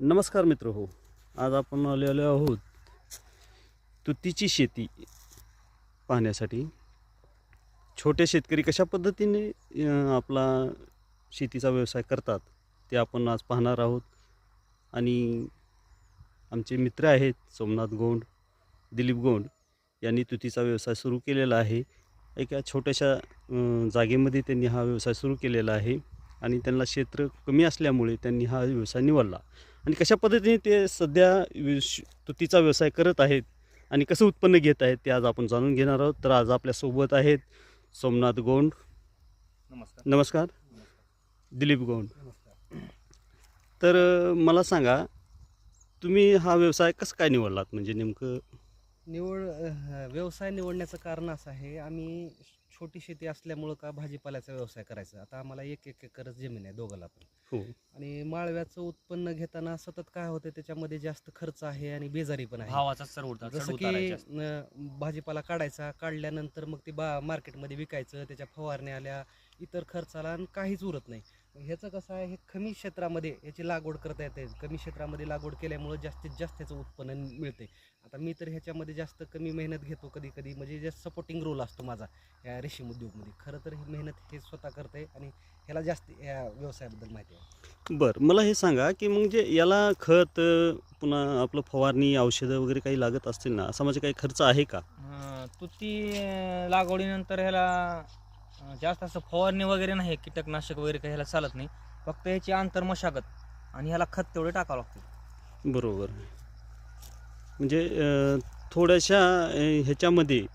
नमस्कार मित्र हो आज आपण आलेलो आहोत तुतीची शेती पाहण्यासाठी. छोटे शेतकरी कशा पद्धतीने आपला शेतीचा व्यवसाय करतात ते आपण आज पाहणार आहोत. आणि आमचे मित्र आहेत सोमनाथ गोंड दिलीप गोंड यांनी तुतीचा व्यवसाय सुरू केलेला आहे. एका छोट्याशा जागेमध्ये त्यांनी हा व्यवसाय सुरू केलेला आहे आणि त्यांना क्षेत्र कमी असल्यामुळे त्यांनी हा व्यवसाय निवडला. आणि कशा पद्धतीने ते सध्या तुतीचा व्यवसाय करत आहेत आणि कसं उत्पन्न घेत आहेत ते आज आपण जाणून घेणार आहोत. तर आज आपल्यासोबत आहेत सोमनाथ गोंड. नमस्कार. नमस्कार. दिलीप गोंड. तर मला सांगा तुम्ही हा व्यवसाय कसं काय निवडलात? म्हणजे नेमकं निवड व्यवसाय निवडण्याचं कारण असं आहे. आम्ही छोटी शेती असल्यामुळं का भाजीपाल्याचा व्यवसाय करायचा? आता आम्हाला एक एक एकरच जमीन आहे दोघाला पण. हो. आणि माळव्याचं उत्पन्न घेताना सतत काय होतं त्याच्यामध्ये जास्त खर्च आहे आणि बेजारी पण आहे. भावाचा सर जसं की भाजीपाला काढायचा काढल्यानंतर मग ते बा मार्केटमध्ये विकायचं त्याच्या फवारण्या आल्या इतर खर्चाला आणि काहीच उरत नाही. ह्याचं कसं आहे हे कमी क्षेत्रामध्ये याची लागवड करता येते. कमी क्षेत्रामध्ये लागवड केल्यामुळं जास्तीत जास्त ह्याचं उत्पन्न मिळते. आता मी तर ह्याच्यामध्ये जास्त कमी मेहनत घेतो कधी कधी म्हणजे जास्त सपोर्टिंग रोल असतो माझा या रेशीम उद्योगमध्ये. खरं तर ही मेहनत हे स्वतः करते आणि ह्याला जास्त या व्यवसायाबद्दल माहिती आहे. बरं मला हे सांगा की म्हणजे याला खत पुन्हा आपलं फवारणी औषधं वगैरे काही लागत असतील ना असा म्हणजे काही खर्च आहे का? तुती लागवडीनंतर ह्याला जास्त असं फवारणी वगैरे नाही कीटकनाशक वगैरे काही ह्याला चालत नाही. फक्त ह्याची आंतर मशागत आणि ह्याला खत तेवढे टाकावं लागतं. बरोबर. म्हणजे अं, थोड्याशा अं, ह्याच्यामध्ये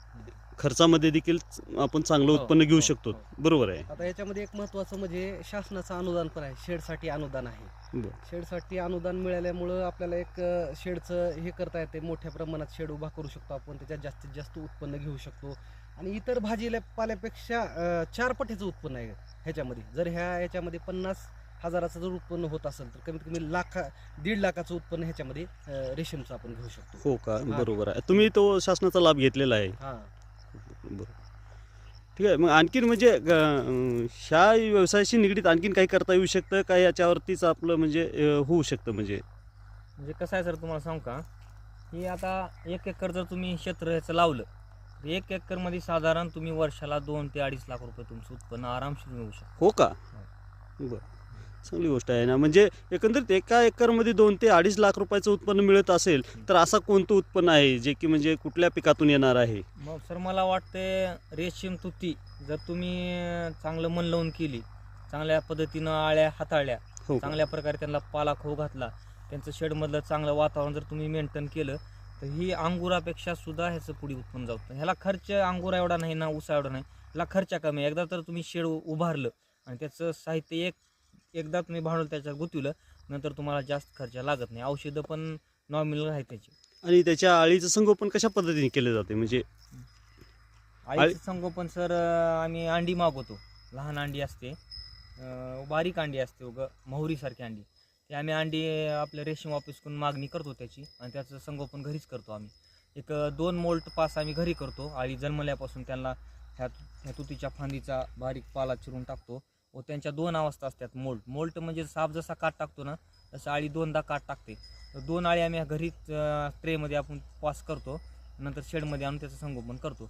खर्चामध्ये देखील आपण चांगलं हो, उत्पन्न घेऊ हो, शकतो. हो. बरोबर आहे. आता याच्यामध्ये एक महत्त्वाचं म्हणजे शासनाचं अनुदान पण आहे शेडसाठी अनुदान आहे. बरं. शेडसाठी अनुदान मिळाल्यामुळं आपल्याला एक अ, शेडचं हे करता येते. मोठ्या प्रमाणात शेड उभा करू शकतो आपण त्याच्यात जास्तीत जास्त उत्पन्न घेऊ शकतो. आणि इतर भाजीला पाल्यापेक्षा चार पटीचं उत्पन्न आहे ह्याच्यामध्ये. जर ह्या ह्याच्यामध्ये पन्नास हजाराचं जर उत्पन्न होत असेल तर कमीत कमी लाखा दीड लाखाचं उत्पन्न ह्याच्यामध्ये रेशीमचं आपण घेऊ शकतो. हो का. बरोबर आहे. तुम्ही तो शासनाचा लाभ घेतलेला आहे. हां. बरं. ठीक आहे. मग आणखीन म्हणजे ह्या व्यवसायाशी निगडीत आणखीन काही करता येऊ शकतं? का याच्यावरतीच आपलं म्हणजे होऊ शकतं म्हणजे? म्हणजे कसं आहे सर तुम्हाला सांगू का? की आता एक एकर जर तुम्ही क्षेत्र ह्याचं लावलं एक एकरमध्ये साधारण तुम्ही वर्षाला दोन ते अडीच लाख रुपये तुमचं उत्पन्न आरामशीर मिळू शकतं. हो का? बरं. चांगली गोष्ट आहे ना. म्हणजे एकंदरीत एका एकरमध्ये दोन ते अडीच लाख रुपयाचं उत्पन्न मिळत असेल तर असं कोणतं उत्पन्न आहे जे की म्हणजे कुठल्या पिकातून येणार आहे? मग सर मला वाटते रेशीम तुती जर तुम्ही चांगलं मन लावून केली चांगल्या पद्धतीनं आळ्या हाताळल्या हो का? चांगल्या प्रकारे त्यांना पाला खो घातला त्यांचं शेडमधलं चांगलं वातावरण जर तुम्ही मेंटेन केलं तर ही अंगुरापेक्षा सुद्धा ह्याचं पुढे उत्पन्न जातं ह्याला खर्च अंगुरा एवढा नाही ना उसा एवढा नाही. ह्याला खर्च कमी. एकदा तर तुम्ही शेड उभारलं आणि त्याचं साहित्य एक एकदा तुम्ही भांडवल त्याच्यात गुंतवलं नंतर तुम्हाला जास्त खर्च लागत नाही. औषधं पण नॉमिनल आहे त्याची. आणि त्याच्या आळीचं संगोपन कशा पद्धतीने केलं जाते? म्हणजे आईचं संगोपन सर आम्ही अंडी मागवतो. लहान अंडी असते. बारीक अंडी असते उग मोहरीसारखी अंडी. ते आम्ही अंडी आपल्या रेशीम ऑफिसकडून मागणी करतो त्याची आणि त्याचं संगोपन घरीच करतो आम्ही. एक दोन मोल्ट पास आम्ही घरी करतो. आळी जन्मल्यापासून त्यांना ह्या ह्या तुतीच्या फांदीचा बारीक पाला चिरून टाकतो व त्यांच्या दोन अवस्था असतात मोल्ट. मोल्ट म्हणजे साप जसा काट टाकतो ना तसं आळी दोनदा काट टाकते. तर दोन आळी आम्ही घरीच ट्रेमध्ये आपण पास करतो. नंतर शेडमध्ये आणून त्याचं संगोपन करतो.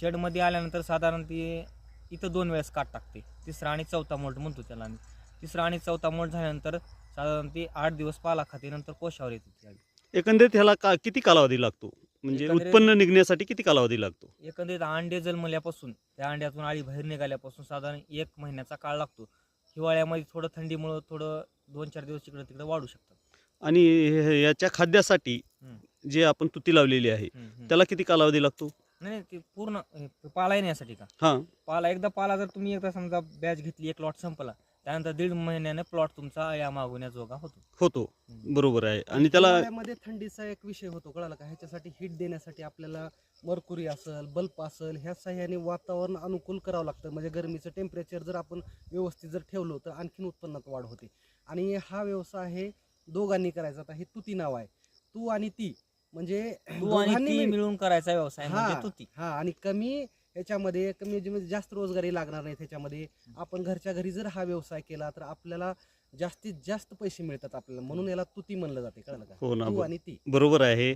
शेडमध्ये आल्यानंतर साधारण ती इथं दोन वेळेस काट टाकते. तिसरा आणि चौथा मोल्ट म्हणतो त्याला आम्ही. तिसरा आणि चौथा मोल्ट झाल्यानंतर साधारण ती आठ दिवस पाला खाते नंतर कोशावर येते ती. एकंदरीत ह्याला का किती कालावधी लागतो? म्हणजे एकंदरीत- उत्पन्न निघण्यासाठी किती कालावधी लागतो? एकंदरीत अंडे जन्मल्यापासून त्या अंड्यातून आळी बाहेर निघाल्यापासून साधारण एक महिन्याचा काळ लागतो. हिवाळ्यामध्ये थोडं थंडीमुळं थोडं दोन चार दिवस इकडं तिकडं वाढू शकतात. आणि हे- याच्या खाद्यासाठी. जे आपण तुती लावलेली आहे हम्म, हम्म. त्याला किती कालावधी लागतो? नाही नाही, ते पूर्ण हे पाला येण्यासाठी का? हां. पाला एकदा पाला जर तुम्ही एकदा समजा बॅच घेतली एक लॉट संपला त्यानंतर दीड महिन्याने प्लॉट तुमचा या मागवण्याजोगा होतो. होतो. बरोबर आहे. आणि त्याला हिवाळ्यामध्ये थंडीचा एक विषय होतो कळाला का? ह्याच्यासाठी हीट देण्यासाठी आपल्याला मरकुरी असेल बल्ब असेल ह्या सहाय्याने वातावरण अनुकूल करावं लागतं. म्हणजे गरमीचं टेम्परेचर जर आपण व्यवस्थित जर ठेवलं तर आणखीन उत्पन्नात वाढ होते. आणि हा व्यवसाय आहे दोघांनी करायचा. आता हे तुती नाव आहे. तू आणि ती. म्हणजे तू आणि ती मिळ- मिळून करायचा व्यवसाय म्हणजे हा, तुती. हा आणि कमी ह्याच्यामध्ये कमी म्हणजे जास्त रोजगारी लागणार नाही त्याच्यामध्ये आपण घरच्या घरी जर हा व्यवसाय केला तर आपल्याला जास्तीत जास्त पैसे मिळतात आपल्याला. म्हणून याला तुती म्हणलं जाते कळलं का? हो ना तू आणि ती. बरोबर आहे.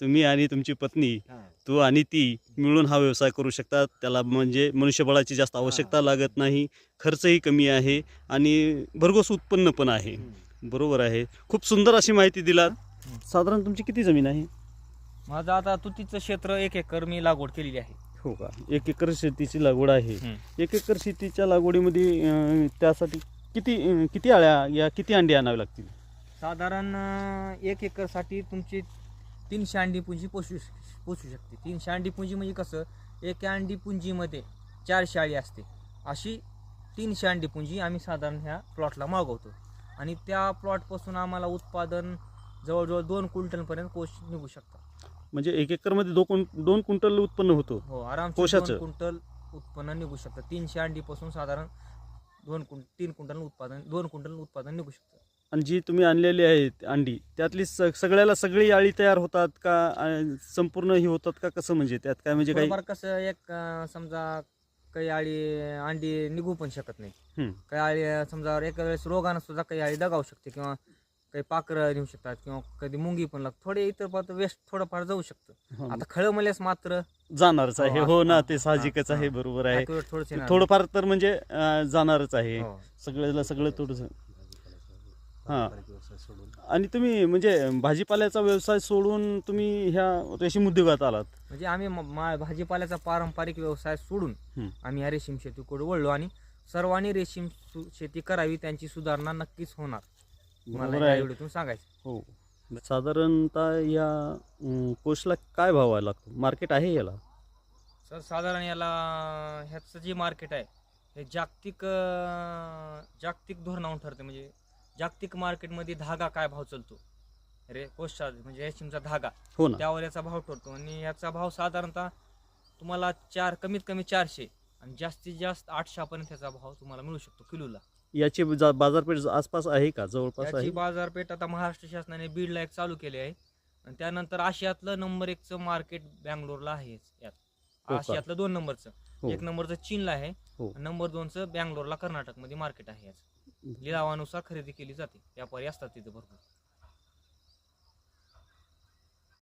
तुम्ही आणि तुमची पत्नी हा. तू आणि ती मिळून हा व्यवसाय करू शकतात त्याला म्हणजे मनुष्यबळाची जास्त आवश्यकता लागत नाही. खर्चही कमी आहे आणि भरघोस उत्पन्न पण आहे. हम्म. बरोबर आहे. खूप सुंदर अशी माहिती दिलात. साधारण तुमची किती जमीन आहे? माझं आता तुतीचं क्षेत्र एक एकर मी लागवड केलेली आहे. हो का? एक एकर शेतीची लागवड आहे. एक एकर शेतीच्या लागवडीमध्ये अं, त्यासाठी किती अं, किती आळ्या या किती अंडी आणावे लागतील? साधारण अं, एक एकरसाठी तुमची तीनशे अंडी पुंजी पोचू पोचू शकते. तीनशे अंडी पुंजी म्हणजे कसं? एक अंडी पुंजीमध्ये चार शाळी असते. अशी तीनशे अंडी पुंजी आम्ही साधारण ह्या प्लॉटला मागवतो. आणि त्या प्लॉटपासून आम्हाला उत्पादन जवळजवळ दोन क्विंटलपर्यंत कोश निघू शकतात. म्हणजे एक एकरमध्ये दोन दोन क्विंटल उत्पन्न होतो हो आराम कोशाचं? क्विंटल उत्पन्न निघू शकतं तीनशे अंडीपासून साधारण दोन तीन क्विंटल उत्पादन दोन क्विंटल उत्पादन निघू शकतं आणि जी तुम्ही आणलेली आहेत अंडी त्यातली सगळ्याला सगळी आळी तयार होतात का संपूर्ण ही होतात का कसं म्हणजे त्यात काय म्हणजे काही कसं एक समजा काही आळी अंडी निघू पण शकत नाही. काही आळी समजा एका वेळेस रोगानं सुद्धा काही आळी दगावू शकते किंवा काही पाखरं नेऊ शकतात किंवा कधी मुंगी पण लागतात थोडे इतर पात्र वेस्ट थोडंफार जाऊ शकतं हा, आता खळं मलेस मात्र जाणारच आहे हो, हो ना ते साहजिकच आहे. बरोबर आहे. थोडंफार तर म्हणजे जाणारच आहे हो. सगळ्याला सगळं थोडंसं हा. आणि तुम्ही म्हणजे भाजीपाल्याचा व्यवसाय सोडून तुम्ही ह्या रेशीम उद्योगात आलात म्हणजे आम्ही भाजीपाल्याचा पारंपरिक व्यवसाय सोडून. आम्ही ह्या रेशीम शेतीकडे वळलो आणि सर्वांनी रेशीम शेती करावी त्यांची सुधारणा नक्कीच होणार बरोबर या आहे. व्हिडिओतून सांगायचं. हो. साधारणतः या अं, काय भाव आहे लागतो? मार्केट आहे याला? सर साधारण याला ह्याचं जे मार्केट आहे हे जागतिक अं, जागतिक धोरणावरून ठरते. म्हणजे जागतिक मार्केटमध्ये धागा काय भाव चालतो? रे कोशा म्हणजे रेशीमचा धागा. हो ना. त्यावर याचा भाव ठरतो. आणि याचा भाव साधारणतः तुम्हाला चार कमीत कमी चारशे आणि जास्तीत जास्त आठशेपर्यंत याचा भाव तुम्हाला मिळू शकतो किलोला. याची जा- बाजारपेठ आसपास आहे का? जवळपास याची आहे? बाजारपेठ आता महाराष्ट्र शासनाने बीडला एक चालू केली आहे. आणि त्यानंतर आशियातलं नंबर एकचं मार्केट बँगलोरला आहे यात. हो का? आशियातलं दोन नंबरचं हो. एक नंबरचं चीनला आहे हो. आणि नंबर दोनचं बँगलोरला कर्नाटकमध्ये मार्केट आहे याचं. लिलावानुसार खरेदी केली जाते. व्यापारी असतात तिथे भरपूर.